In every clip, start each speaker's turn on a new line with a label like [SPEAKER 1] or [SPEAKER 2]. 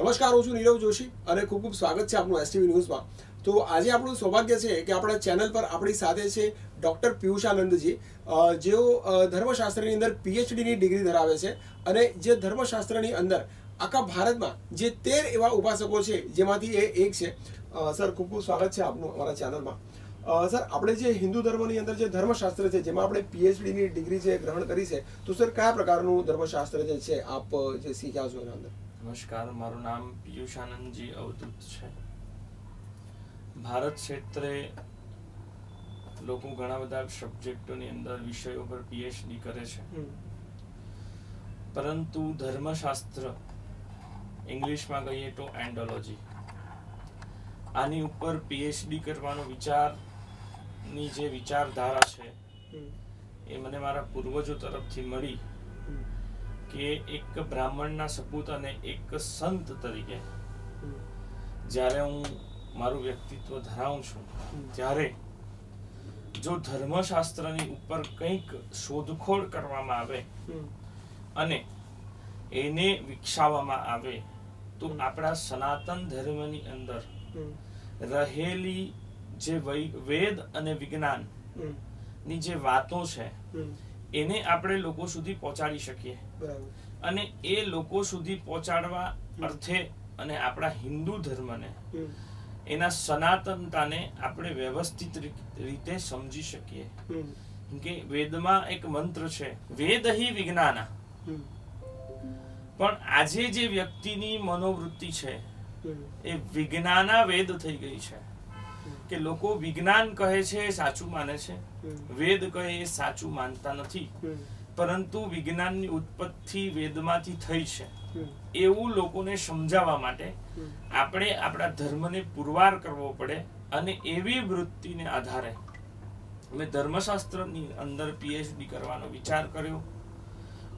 [SPEAKER 1] નમસ્કાર, હું છું નીરવ જોશી અને ખૂબ ખૂબ સ્વાગત છે આપનું એસટીવી ન્યૂઝમાં. તો આજે આપણું સૌભાગ્ય છે કે આપણા ચેનલ પર આપણી સાથે છે ડૉક્ટર પિયુષ આનંદજી જેઓ ધર્મશાસ્ત્રની અંદર પીએચડીની ડિગ્રી ધરાવે છે અને જે ધર્મશાસ્ત્રની અંદર આખા ભારતમાં જે તેર એવા ઉપાસકો છે જેમાંથી એ એક છે. સર, ખૂબ ખૂબ સ્વાગત છે આપનું અમારા ચેનલમાં. સર, આપણે જે હિન્દુ ધર્મની અંદર જે ધર્મશાસ્ત્ર છે, જેમાં આપણે પીએચડીની ડિગ્રી જે ગ્રહણ કરી છે, તો સર, કયા પ્રકારનું ધર્મશાસ્ત્ર જે છે, આપ જે શીખ્યા છો એના અંદર?
[SPEAKER 2] નમસ્કાર મારું નામ પિયુષાનંદજી અવધૂત છે ભારત ક્ષેત્રે લોકો ઘણા બધા સબ્જેક્ટોની અંદર વિષયો પર પીએચડી કરે છે. પરંતુ ધર્મશાસ્ત્ર ઇંગ્લિશમાં કહીએ તો એન્ડોલોજી આની ઉપર પીએચડી કરવાનો વિચારની જે વિચારધારા છે એ મને મારા પૂર્વજો તરફથી મળી. કે એક બ્રાહ્મણના સપૂત અને એક સંત તરીકે. જ્યારે હું મારું વ્યક્તિત્વ ધરાવું છું ત્યારે જો ધર્મશાસ્ત્રની ઉપર કંઈક શોધખોળ કરવામાં આવે. અને એને વિકસાવવામાં આવે તો આપણા સનાતન ધર્મની અંદર રહેલી જે વેદ અને વિજ્ઞાન. ની જે વાતો છે એને આપણે લોકો સુધી પહોંચાડી શકીએ. અને એ લોકો સુધી પહોંચાડવા અર્થે અને આપણા હિન્દુ ધર્મને. એના સનાતનતાને આપણે વ્યવસ્થિત રીતે સમજી શકીએ. કે વેદમાં એક મંત્ર છે વેદ હિ વિજ્ઞાના. પણ આજે જે વ્યક્તિની મનોવૃત્તિ છે એ વિજ્ઞાના વેદ થઈ ગઈ છે. કે લોકો વિજ્ઞાન કહે છે એ સાચું માને છે. વેદ કહે એ સાચું માનતા નથી. પરંતુ વિજ્ઞાનની ઉત્પત્તિ વેદમાંથી થઈ છે. એવું લોકોને સમજાવવા માટે આપણે આપણા ધર્મને પુરવાર કરવો પડે અને એવી વૃત્તિને આધારે. મેં ધર્મશાસ્ત્રની અંદર પીએચડી કરવાનો વિચાર કર્યો.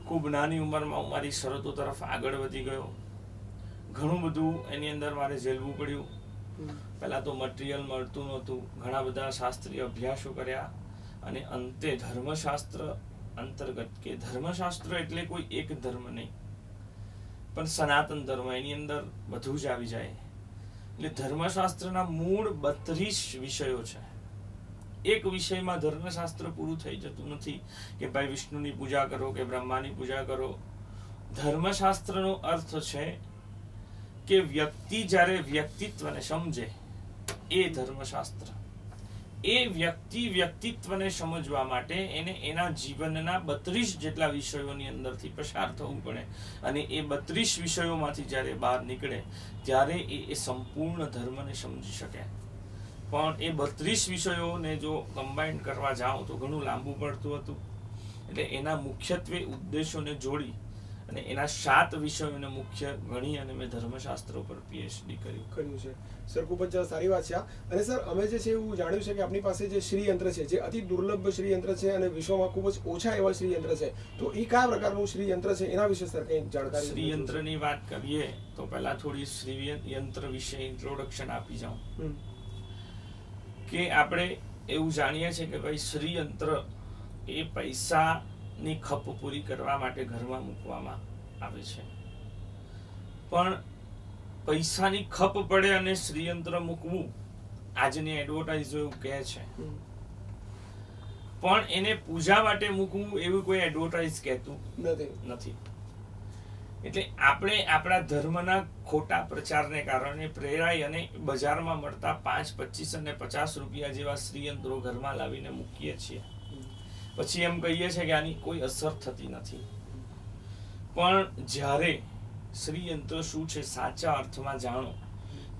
[SPEAKER 2] ખૂબ નાની ઉંમરમાં હું મારી શરતો તરફ આગળ વધી ગયો. ઘણું બધું એની અંદર મારે ઝેલવું પડ્યું. પહેલાં તો મટીરિયલ મળતું નહોતું. ઘણા બધા શાસ્ત્રીય અભ્યાસો કર્યા અને અંતે ધર્મશાસ્ત્ર અંતર્ગત કે ધર્મશાસ્ત્ર એટલે કોઈ એક ધર્મ નહીં. પણ સનાતન ધર્મ એની અંદર બધું જ આવી જાય. એટલે ધર્મશાસ્ત્રના મૂળ બત્રીસ વિષયો છે. એક વિષયમાં ધર્મશાસ્ત્ર પૂરું થઈ જતું નથી કે ભાઈ વિષ્ણુની પૂજા કરો કે બ્રહ્માની પૂજા કરો. ધર્મશાસ્ત્રનો અર્થ છે કે વ્યક્તિ જ્યારે વ્યક્તિત્વને સમજે એ ધર્મશાસ્ત્ર. એ વ્યક્તિ વ્યક્તિત્વને સમજવા માટે એને એના જીવનના બત્રીસ જેટલા વિષયોની અંદરથી પસાર થવું પડે. અને એ બત્રીસ વિષયોમાંથી જ્યારે બહાર નીકળે, ત્યારે એ એ સંપૂર્ણ ધર્મને સમજી શકે. પણ એ બત્રીસ વિષયોને જો કમ્બાઈન કરવા જાઓ તો ઘણું લાંબુ પડતું હતું. એટલે એના મુખ્યત્વે ઉદ્દેશોને જોડી અને એના સાત વિષયોને મુખ્ય ગણી અને મેં ધર્મશાસ્ત્ર ઉપર પીએચડી કર્યું.
[SPEAKER 1] કર્યું છે. સર ખૂબ જ સારી વાત છે આ. અને સર અમે જે છે એવું જાણ્યું છે કે આપણી પાસે જે શ્રી યંત્ર છે જે અતિ દુર્લભ શ્રી યંત્ર છે અને વિશ્વમાં ખૂબ જ ઓછા એવા શ્રી યંત્ર છે તો એ કયા પ્રકારનું શ્રી યંત્ર છે? એના વિશે સર કંઈ જાણકારી
[SPEAKER 2] શ્રી યંત્રની વાત કરીએ તો પહેલા થોડી શ્રી યંત્ર વિશે ઇન્ટ્રોડક્શન આપી જાઉં. કે આપણે એવું જાણીએ છીએ કે ભાઈ શ્રી યંત્ર એ પૈસાની ખપ પૂરી કરવા માટે ઘરમાં મૂકવામાં આવે છે. પણ પૈસાની ખપ પડે અને શ્રીયંત્ર મૂકવું આજની એડવર્ટાઇઝો એવું કહે છે. પણ એને પૂજા માટે મૂકવું એવું કોઈ એડવર્ટાઇઝ કહેતું
[SPEAKER 1] નથી.
[SPEAKER 2] નથી. એટલે આપણે આપણા ધર્મના ખોટા પ્રચારને કારણે પ્રેરાઈ અને બજારમાં મળતા પાંચ પચીસ અને પચાસ રૂપિયા જેવા શ્રીયંત્રો ઘરમાં લાવીને મૂકીએ છીએ. પછી એમ કહીએ છીએ કે આની કોઈ અસર થતી નથી. પણ જ્યારે શ્રીયંત્ર શું છે સાચા અર્થમાં જાણો,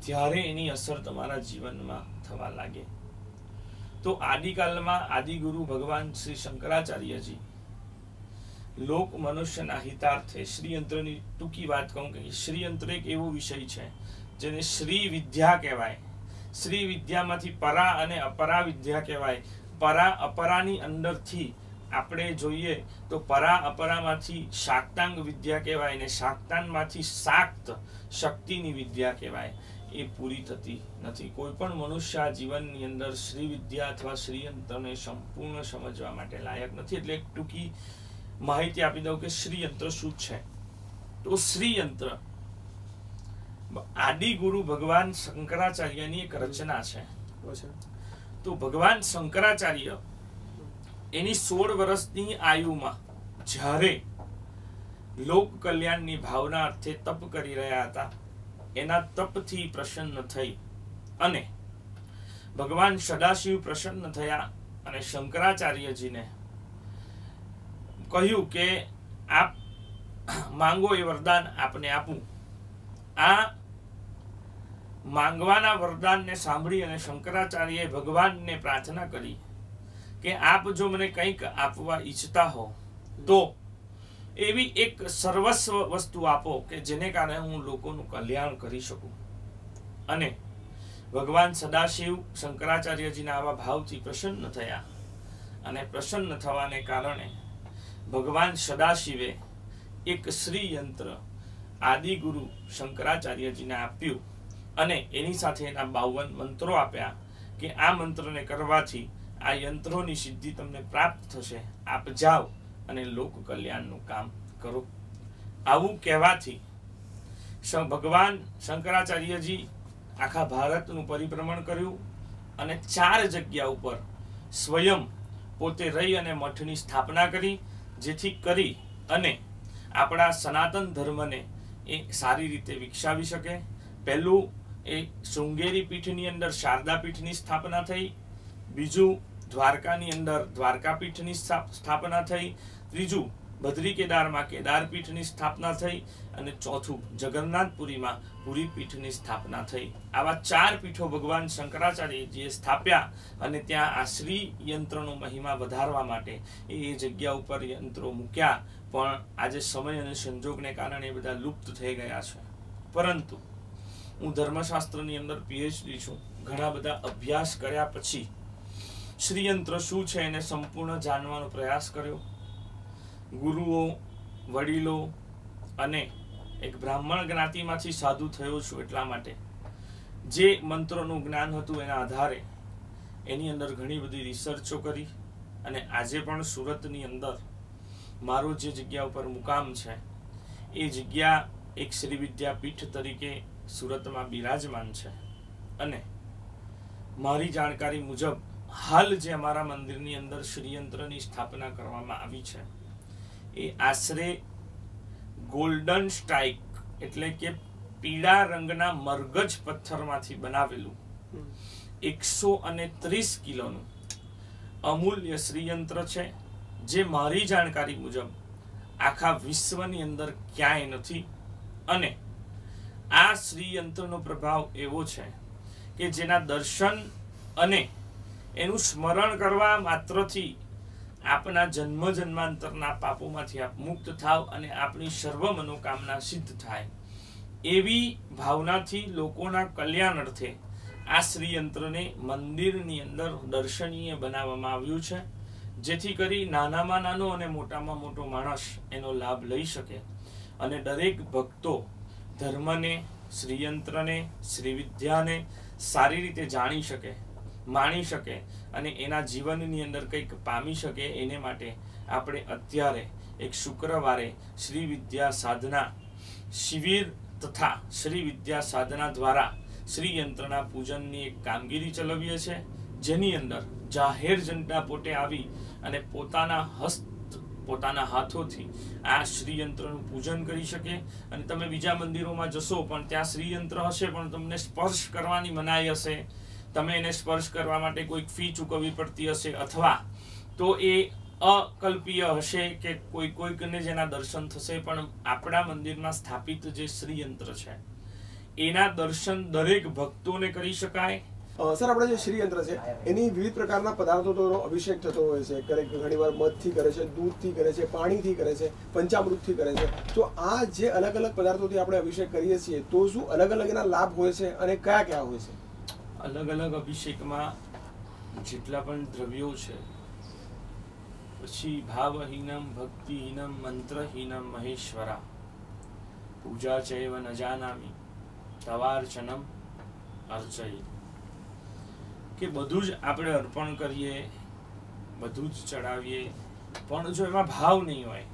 [SPEAKER 2] ત્યારે એની અસર તમારા જીવનમાં થવા લાગે. તો આદિકાલમાં આદિગુરુ ભગવાન શ્રી શંકરાચાર્યજી લોક મનુષ્યના હિતાર્થે શ્રીયંત્રની ટૂંકી વાત કહું કે શ્રીયંત્ર એક એવો વિષય છે જેને શ્રી વિદ્યા કહેવાય. શ્રી વિદ્યામાંથી પરા અને અપરા વિદ્યા કહેવાય. પરા અપરાની અંદરથી આપણે જોઈએ તો પરા અપરામાંથી શાક્તાંગ વિદ્યા કહેવાય ને શાક્તાંગમાંથી શાક્ત શક્તિની વિદ્યા કહેવાય. એ પૂરી થતી નથી. કોઈ પણ મનુષ્ય જીવનની અંદર શ્રી વિદ્યા અથવા શ્રીયંત્રને સંપૂર્ણ સમજવા માટે લાયક નથી. એટલે એક ટૂંકી માહિતી આપી દઉં કે શ્રીયંત્ર શું છે? તો શ્રીયંત્ર આદિ ગુરુ ભગવાન શંકરાચાર્યની એક રચના છે. તો ભગવાન શંકરાચાર્ય એની સોળ વર્ષની આયુમાં જ્યારે લોક કલ્યાણની ભાવના અર્થે તપ કરી રહ્યા હતા, એના તપથી પ્રસન્ન થઈ અને ભગવાન સદાશિવ પ્રસન્ન થયા અને શંકરાચાર્યજીને કહ્યું કે, આપ માંગો એ વરદાન આપને આપું. આ માંગવાના વરદાનને સાંભળી અને શંકરાચાર્યએ ભગવાનને પ્રાર્થના કરી કે આપ જો મને કંઈક આપવા ઈચ્છતા હો, તો એવી એક સર્વસ્વ વસ્તુ આપો કે જેને કારણે હું લોકોનું કલ્યાણ કરી શકું. અને ભગવાન સદાશિવ શંકરાચાર્યજીના આવા ભાવથી પ્રસન્ન થયા અને પ્રસન્ન થવાને કારણે ભગવાન સદાશિવે એક શ્રી યંત્ર આદિગુરુ શંકરાચાર્યજીને આપ્યું. અને એની સાથે એના બાવન મંત્રો આપ્યા કે આ મંત્રને કરવાથી આ યંત્રોની સિદ્ધિ તમને પ્રાપ્ત થશે. આપ જાઓ અને લોક કલ્યાણનું કામ કરો. આવું કહેવાથી ભગવાન શંકરાચાર્યજી આખા ભારતનું પરિભ્રમણ કર્યું અને ચાર જગ્યા ઉપર સ્વયં પોતે રહી અને મઠની સ્થાપના કરી, જેથી કરી અને આપણા સનાતન ધર્મને એ સારી રીતે વિકસાવી શકે. પહેલું એ શૃંગેરી પીઠની અંદર શારદા પીઠની સ્થાપના થઈ, બીજું દ્વારકાની અંદર દ્વારકા પીઠની સ્થાપના થઈ, ત્રીજું ભદ્રી કેદારમાં કેદાર પીઠની સ્થાપના થઈ અને ચોથું જગન્નાથપુરીમાં પુરી પીઠની સ્થાપના થઈ. આવા ચાર પીઠો ભગવાન શંકરાચાર્યજીએ સ્થાપ્યા અને ત્યાં આ શ્રી યંત્રનો મહિમા વધારવા માટે એ જગ્યા ઉપર યંત્રો મૂક્યા, પણ આજે સમય અને સંજોગને કારણે એ બધા લુપ્ત થઈ ગયા છે. પરંતુ હું ધર્મશાસ્ત્રની અંદર પીએચડી છું. ઘણા બધા અભ્યાસ કર્યા પછી શ્રીયંત્ર શું છે એને સંપૂર્ણ જાણવાનો પ્રયાસ કર્યો. ગુરુઓ, વડીલો અને એક બ્રાહ્મણ જ્ઞાતિમાંથી સાધુ થયો છું એટલા માટે. જે મંત્રોનું જ્ઞાન હતું એના આધારે એની અંદર ઘણી બધી રિસર્ચો કરી અને આજે પણ સુરતની અંદર મારો જે જગ્યા ઉપર મુકામ છે, એ જગ્યા એક શ્રી વિદ્યાપીઠ તરીકે સુરતમાં બિરાજમાન છે. અને મારી જાણકારી મુજબ હાલ જે અમારા મંદિરની અંદર શ્રીયંત્રની સ્થાપના કરવામાં આવી છે, એ આશરે ગોલ્ડન સ્ટ્રાઇક એટલે કે પીળા રંગના મરગજ પથ્થરમાંથી બનાવેલું એકસો અને ત્રીસ કિલોનું અમૂલ્ય શ્રીયંત્ર છે, જે મારી જાણકારી મુજબ આખા વિશ્વની અંદર ક્યાંય નથી અને આ શ્રીયંત્રનો પ્રભાવ એવો છે કે જેના દર્શન અને એનું સ્મરણ કરવા માત્રથી આપના જન્મ જન્માંતરના પાપોમાંથી આપ મુક્ત થાવ અને આપણી સર્વ મનોકામના સિદ્ધ થાય. એવી ભાવનાથી લોકોના કલ્યાણ અર્થે આ શ્રીયંત્રને મંદિરની અંદર દર્શનીય બનાવવામાં આવ્યું છે. જેથી કરી નાનામાં નાનો અને મોટામાં મોટો માણસ એનો લાભ લઈ શકે અને દરેક ભક્તો ધર્મને, શ્રીયંત્રને, શ્રીવિદ્યાને સારી રીતે જાણી શકે, માણી શકે અને એના જીવનની અંદર કંઈક પામી શકે એને માટે આપણે અત્યારે એક શુક્રવારે શ્રી વિદ્યા સાધના શિબિર તથા શ્રી વિદ્યા સાધના દ્વારા શ્રી યંત્રના પૂજનની એક કામગીરી ચલાવીએ છીએ. જેની અંદર જાહેર જનતા પોતે આવી અને પોતાના હસ્ત પોતાના હાથોથી આ શ્રીયંત્રનું પૂજન કરી શકે અને તમે બીજા મંદિરોમાં જશો, પણ ત્યાં શ્રીયંત્ર હશે, પણ તમને સ્પર્શ કરવાની મનાઈ હશે. તમે એને સ્પર્શ કરવા માટે કોઈક ફી ચૂકવવી પડતી હશે અથવા તો એ અકલ્પીય હશે કે કોઈ કોઈકને જેના દર્શન થશે, પણ આપણા મંદિરમાં સ્થાપિત જે શ્રીયંત્ર છે, એના દર્શન દરેક ભક્તોને કરી શકાય
[SPEAKER 1] સર, આપણે જે શ્રીયંત્ર છે, એની વિવિધ પ્રકારના પદાર્થો તો અભિષેક થતો હોય છે. ક્યારેક ઘણીવાર મધથી કરે છે, દૂધથી કરે છે, પાણીથી કરે છે, પંચામૃતથી કરે છે. તો આ જે અલગ અલગ પદાર્થોથી આપણે અભિષેક કરીએ છીએ, તો શું અલગ અલગ એના લાભ હોય છે અને કયા કયા હોય છે?
[SPEAKER 2] અલગ અલગ અભિષેકમાં જેટલા પણ દ્રવ્યો છે, પછી ભાવહીનમ, ભક્તિહીનમ, મંત્રહીનમ, મહેશ્વરા, પૂજા ચૈવ ન જાનામી, તવાર્ચનમ અર્ચય કે બધું જ આપણે અર્પણ કરીએ, બધું જ ચડાવીએ, પણ જો એમાં ભાવ નહીં હોય,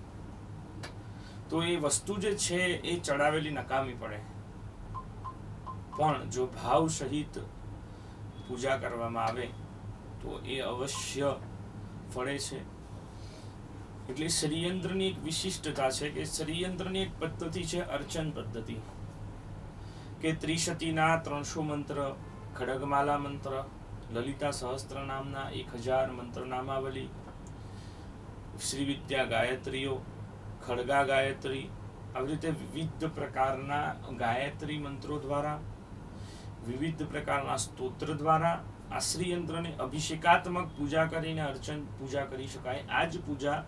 [SPEAKER 2] તો એ વસ્તુ જે છે એ ચડાવેલી નકામી પડે. પણ જો ભાવ સહિત પૂજા કરવામાં આવે, તો એ અવશ્ય ફળે છે. એટલે શ્રીયંત્રની એક વિશિષ્ટતા છે કે શ્રીયંત્રની એક પદ્ધતિ છે અર્ચન પદ્ધતિ. કે ત્રિશતીના ત્રણસો મંત્ર, ખડગમાલા મંત્ર લલિતા સહસ્ત્ર નામના એક હજાર મંત્ર નામાવલી, શ્રી વિદ્યા ગાયત્રીઓ, ખડગા ગાયત્રી, આવી રીતે વિવિધ પ્રકારના ગાયત્રી મંત્રો દ્વારા, વિવિધ પ્રકારના સ્તોત્ર દ્વારા આ શ્રીયંત્રને અભિષેકાત્મક પૂજા કરીને અર્ચન, પૂજા કરી શકાય. આ જ પૂજા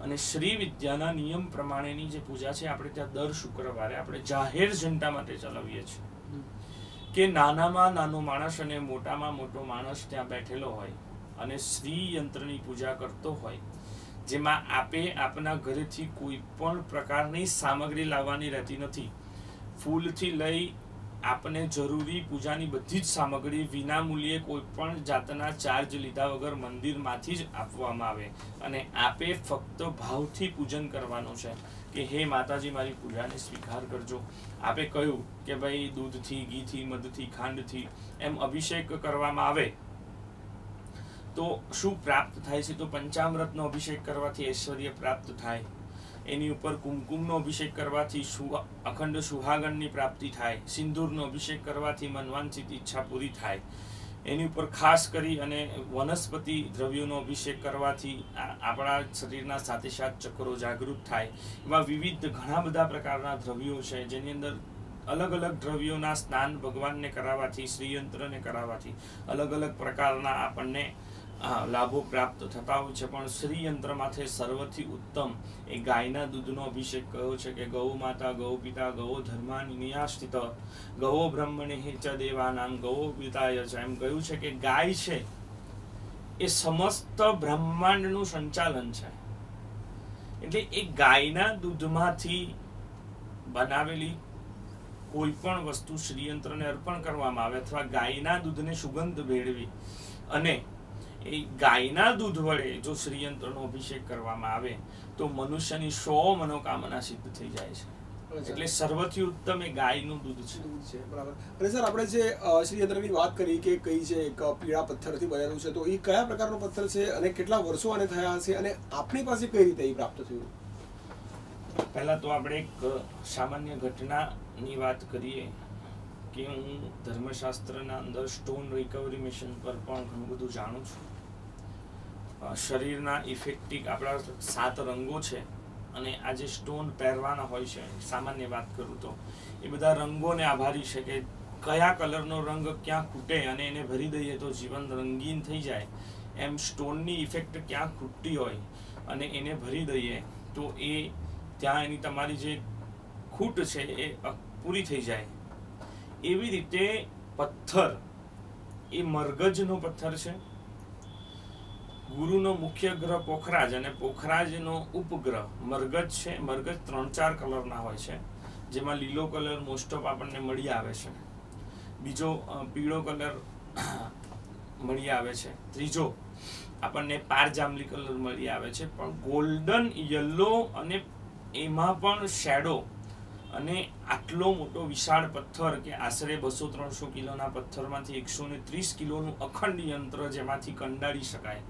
[SPEAKER 2] અને શ્રી વિદ્યાના નિયમ પ્રમાણેની જે પૂજા છે, આપણે ત્યાં દર શુક્રવારે આપણે જાહેર જનતા માટે ચલાવીએ છીએ. કે નાનામાં નાનો માણસ અને મોટામાં મોટો માણસ ત્યાં બેઠેલો હોય અને શ્રી યંત્રની પૂજા કરતો હોય, જેમાં આપે આપના ઘરેથી કોઈ પણ પ્રકારની સામગ્રી લાવવાની રહેતી નથી. ફૂલથી લઈ આપને જરૂરી પૂજાની બધી જ સામગ્રી વિના મૂલ્યે કોઈ પણ જાતના ચાર્જ લીધા વગર મંદિરમાંથી જ આપવામાં આવે અને આપે ફક્ત ભાવથી પૂજન કરવાનું છે. કે, હે માતાજી, મારી પૂજાને સ્વીકાર કરજો. આપે કહ્યું કે, ભાઈ, દૂધથી, ઘીથી, મધથી, ખાંડથી એમ અભિષેક કરવામાં આવે. તો શું પ્રાપ્ત થાય છે? તો પંચામૃતનો અભિષેક કરવાથી ઐશ્વર્ય પ્રાપ્ત થાય. એની ઉપર કુમકુમનો અભિષેક કરવાથી અખંડ સુહાગણની પ્રાપ્તિ થાય. સિંદૂરનો અભિષેક કરવાથી મનવાંછિત ઈચ્છા પૂરી થાય. એની ઉપર ખાસ કરી અને વનસ્પતિ દ્રવ્યોનો અભિષેક કરવાથી આપણા શરીરના સાથે સાથ ચક્રો જાગૃત થાય. એવા વિવિધ ઘણા બધા પ્રકારના દ્રવ્યો છે, જેની અંદર અલગ અલગ દ્રવ્યોના સ્નાન ભગવાનને કરાવવાથી, શ્રીયંત્રને કરાવવાથી અલગ અલગ પ્રકારના આપણને લાભો પ્રાપ્ત થતા હોય છે. પણ શ્રીયંત્રમાંથી સર્વથી ઉત્તમ એ ગાયના દૂધનો અભિષેક કહ્યો છે કે, ગૌ માતા, ગૌ પિતા, ગૌ ધર્માની નિયાસ્થિત ગૌ બ્રહ્મણી ચ દેવાનામ, ગૌ પિતાય છે એમ કહ્યું છે કે ગાય છે એ સમસ્ત બ્રહ્માંડનું સંચાલન છે. એટલે એ ગાયના દૂધમાંથી બનાવેલી કોઈ પણ વસ્તુ શ્રીયંત્રને અર્પણ કરવામાં આવે અથવા ગાયના દૂધને સુગંધ ભેળવી અને એ ગાયના દૂધ વડે જો શ્રીયંત્રનો અભિષેક કરવામાં આવે તો મનુષ્યની સો મનોકામના સિદ્ધ થઈ જાય છે. એટલે સર્વથી ઉત્તમ એ ગાયનું દૂધ છે.
[SPEAKER 1] બરાબર. અને સર આપણે જે શ્રીયંત્રની વાત કરી કે કઈ છે એક પીળા પથ્થરથી બનેલું છે તો એ કયા પ્રકારનો પથ્થર છે અને કેટલા વર્ષો આને થયા હશે અને આપણી પાસે કઈ રીતે એ પ્રાપ્ત થયું?
[SPEAKER 2] પહેલા તો આપણે એક સામાન્ય ઘટનાની વાત કરીએ કે હું ધર્મશાસ્ત્રના અંદર સ્ટોન રિકવરી મિશન પર પણ ઘણું બધું જાણું છું. શરીરના ઇફેક્ટિક આપણા સાત રંગો છે અને આ જે સ્ટોન પહેરવાના હોય છે, સામાન્ય વાત કરું તો, એ બધા રંગોને આભારી છે કે કયા કલરનો રંગ ક્યાં ખૂટે અને એને ભરી દઈએ તો જીવન રંગીન થઈ જાય. એમ સ્ટોનની ઇફેક્ટ ક્યાં ખૂટતી હોય અને એને ભરી દઈએ તો એ ત્યાં એની તમારી જે ખૂટ છે એ પૂરી થઈ જાય. એવી રીતે પથ્થર, એ મરગજનો પથ્થર છે. ગુરુનો મુખ્ય ગ્રહ પોખરાજ અને પોખરાજનો ઉપગ્રહ. મરગજ છે મરગજ ત્રણ ચાર કલરના હોય છે, જેમાં લીલો કલર મોસ્ટ ઓફ આપણને મળી આવે છે. બીજો પીળો કલર મળી આવે છે. ત્રીજો, આપણને પાર જાંબલી કલર મળી આવે છે. પણ ગોલ્ડન યલો અને એમાં પણ શેડો અને આટલો મોટો વિશાળ પથ્થર કે આશરે બસો ત્રણસો કિલોના પથ્થરમાંથી એકસો ને ત્રીસ કિલોનું અખંડ યંત્ર જેમાંથી કંડાળી શકાય.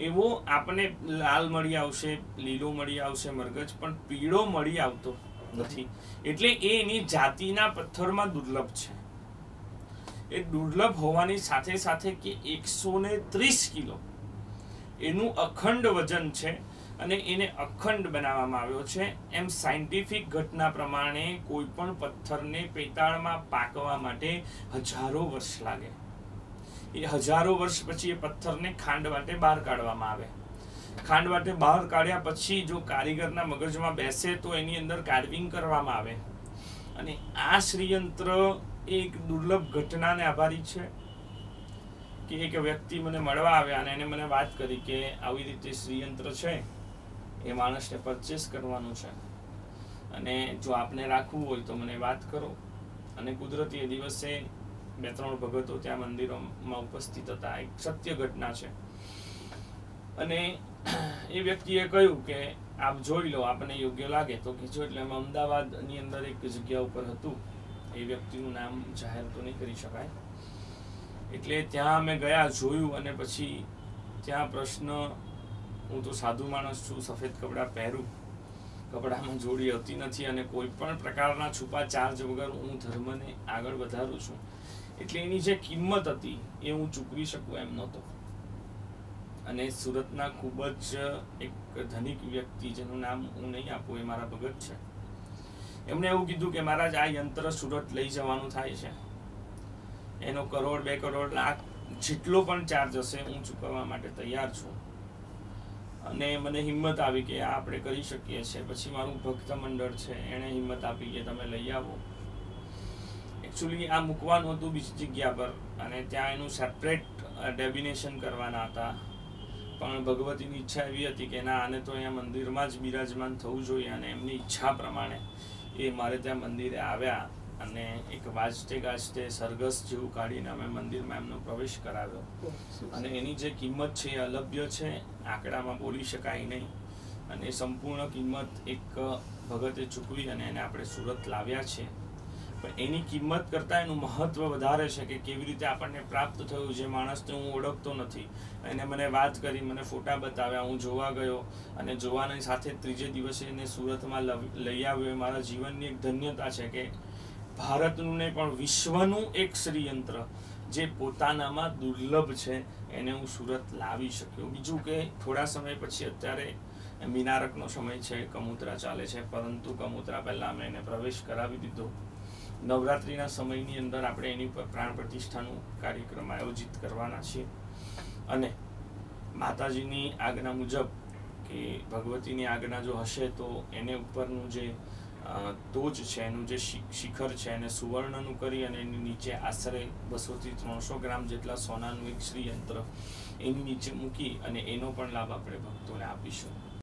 [SPEAKER 2] એવો આપણને લાલ મળી આવશે, લીલો મળી આવશે મરગજ પણ પીળો મળી આવતો નથી. એટલે એ એની જાતિના પથ્થરમાં દુર્લભ છે. એ દુર્લભ હોવાની સાથે સાથે કે એકસો ને ત્રીસ કિલો. એનું અખંડ વજન છે અને એને અખંડ બનાવવામાં આવ્યો છે. એમ સાયન્ટિફિક ઘટના પ્રમાણે કોઈ પણ પથ્થરને પેતાળમાં પાકવા માટે હજારો વર્ષ લાગે. એ હજારો વર્ષ પછી એ પથ્થરને ખાંડ વાટે બહાર કાઢવામાં આવે. ખાંડ વાટે બહાર કાઢ્યા પછી જો કારીગરના મગજમાં બેસે તો એની અંદર કાર્વિંગ કરવામાં આવે. અને આ શ્રીયંત્ર એક દુર્લભ ઘટનાને આભારી છે કે એક વ્યક્તિ મને મળવા આવ્યા અને એને મને વાત કરી કે આવી રીતે શ્રીયંત્ર છે, એ માણસને પરચેસ કરવાનું છે. અને જો આપને રાખવું હોય તો મને વાત કરો. અને કુદરતી દિવસે બે ત્રણ ભગતો ત્યાં મંદિરોમાં ઉપસ્થિત હતા. એક સત્ય ઘટના છે. અને એ વ્યક્તિએ કહ્યું કે, આપ જોઈ લો, આપને યોગ્ય લાગે. તો કીધું, એટલે અમે અમદાવાદની અંદર એક જગ્યા ઉપર હતું. એ વ્યક્તિનું નામ જાહેર તો નહીં કરી શકાય. એટલે ત્યાં અમે ગયા, જોયું, અને પછી ત્યાં પ્રશ્ન, હું તો સાધુ માણસ છું, સફેદ કપડાં પહેરું. કપડામાં જોડી હોતી નથી અને કોઈ પણ પ્રકારના છુપા ચાર્જ વગર હું ધર્મને આગળ વધારું છું. એટલે એની જે કિંમત હતી એ હું ચૂકવી શકું એમ નહોતો. અને સુરતના ખૂબ જ એક ધનિક વ્યક્તિ જેનું નામ હું નહીં આપું, એ મારા ભગત છે. એમણે એવું કીધું કે મહારાજ, આ યંત્ર સુરત લઈ જવાનું થાય છે. એનો કરોડ, બે કરોડ, લાખ જેટલો પણ ચાર્જ હશે, હું ચૂકવવા માટે તૈયાર છું. અને મને હિંમત આવી કે આ આપણે કરી શકીએ છીએ. પછી મારું ભક્ત મંડળ છે, એણે હિંમત આપી કે તમે લઈ આવો. એકચ્યુઅલી આ મૂકવાનું હતું બીજી જગ્યા પર અને ત્યાં એનું સેપરેટ ડેબિનેશન કરવાના હતા. પણ ભગવતીની ઈચ્છા એવી હતી કે ના, આને તો અહીંયા મંદિરમાં જ બિરાજમાન થવું જોઈએ અને એમની ઈચ્છા પ્રમાણે એ મારે ત્યાં મંદિરે આવ્યા અને એક વાજતે ગાજતે સરઘસ જેવું કાઢીને અમે મંદિરમાં એમનો પ્રવેશ કરાવ્યો. અને એની જે કિંમત છે એ અલભ્ય છે, આંકડામાં બોલી શકાય નહીં. અને સંપૂર્ણ કિંમત એક ભગતે ચૂકવી અને એને આપણે સુરત લાવ્યા છે. પણ એની કિંમત કરતાં એનું મહત્વ વધારે છે કે કેવી રીતે આપણને પ્રાપ્ત થયું જે માણસને હું ઓળખતો નથી. એને મને વાત કરી, મને ફોટા બતાવ્યા, હું જોવા ગયો અને જોવાની સાથે ત્રીજે દિવસે એને સુરતમાં લઈ આવ્યો. એ મારા જીવનની એક ધન્યતા છે કે ભારતનું ને પણ વિશ્વનું એક શ્રીયંત્ર જે પોતાનામાં દુર્લભ છે, એને હું સુરત લાવી શક્યો. બીજું કે થોડા સમય પછી અત્યારે મિનારકનો સમય છે, કમૂતરા ચાલે છે, પરંતુ કમૂતરા પહેલાં અમે એને પ્રવેશ કરાવી દીધો. નવરાત્રિના સમયની અંદર આપણે એની ઉપર પ્રાણ પ્રતિષ્ઠાનું કાર્યક્રમ આયોજિત કરવાના છીએ. અને માતાજીની આજ્ઞા મુજબ કે ભગવતીની આજ્ઞા જો હશે તો એને ઉપરનું જે ટોચ છે, એનું જે શિખર છે, એને સુવર્ણનું કરી અને એની નીચે આશરે બસોથી ત્રણસો ગ્રામ જેટલા સોનાનું એક શ્રીયંત્ર એની નીચે મૂકી અને એનો પણ લાભ આપણે ભક્તોને આપીશું.